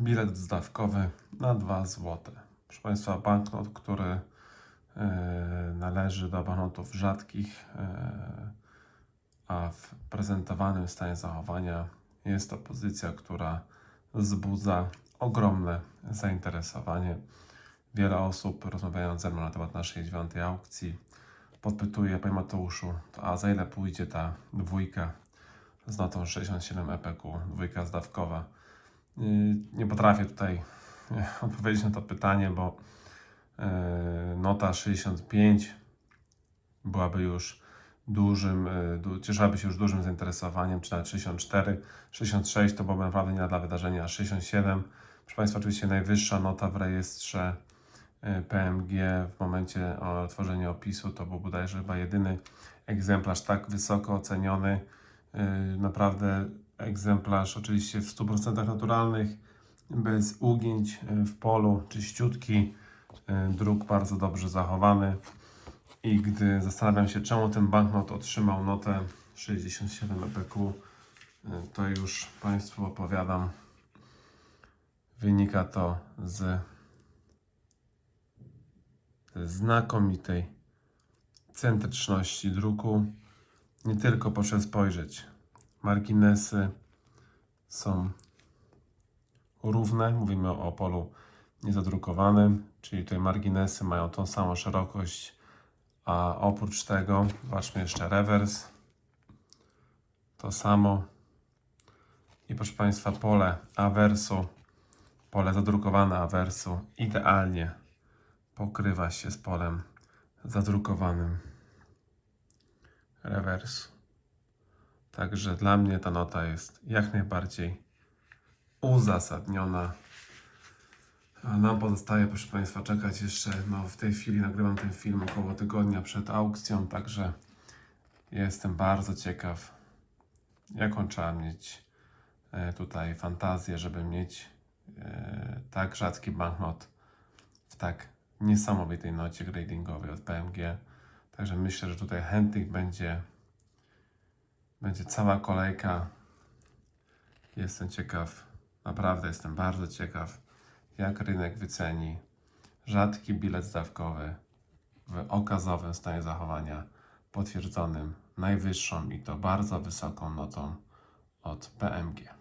bilet zdawkowy na 2 zł. Proszę Państwa, banknot, który e, należy do banknotów rzadkich, e, a w prezentowanym stanie zachowania jest to pozycja, która wzbudza ogromne zainteresowanie. Wiele osób rozmawiając ze mną na temat naszej dziewiątej aukcji podpytuje, Panie Mateuszu, to a za ile pójdzie ta dwójka z notą 67 EPQ, dwójka zdawkowa? Yy, Nie potrafię tutaj e, odpowiedzieć na to pytanie, bo e, nota 65 byłaby już dużym, du, cieszyłaby się już dużym zainteresowaniem, czy nawet 64, 66 to byłoby naprawdę nie dla wydarzenia, 67, proszę Państwa, oczywiście najwyższa nota w rejestrze PMG w momencie tworzenia opisu to był bodajże chyba jedyny egzemplarz tak wysoko oceniony, naprawdę egzemplarz oczywiście w 100% naturalnych, bez ugięć e, w polu, czyściutki, e, druk bardzo dobrze zachowany. I gdy zastanawiam się, czemu ten banknot otrzymał notę 67 EPQ, y, to już Państwu opowiadam. Wynika to z znakomitej centryczności druku. Nie tylko proszę spojrzeć. Marginesy są równe. Mówimy o polu niezadrukowanym, czyli tutaj marginesy mają tą samą szerokość a oprócz tego, zobaczmy jeszcze rewers. To samo. I proszę Państwa, pole awersu, pole zadrukowane awersu idealnie pokrywa się z polem zadrukowanym rewersu. Także dla mnie ta nota jest jak najbardziej uzasadniona. A nam pozostaje, proszę Państwa, czekać jeszcze. No, w tej chwili nagrywam ten film około tygodnia przed aukcją, także jestem bardzo ciekaw, jaką trzeba mieć e, tutaj fantazję, żeby mieć e, tak rzadki banknot w tak niesamowitej nocie gradingowej od PMG. Także myślę, że tutaj chętnych będzie, będzie cała kolejka. Jestem ciekaw, naprawdę jestem bardzo ciekaw jak rynek wyceni rzadki bilet zdawkowy w okazowym stanie zachowania potwierdzonym najwyższą i to bardzo wysoką notą od PMG.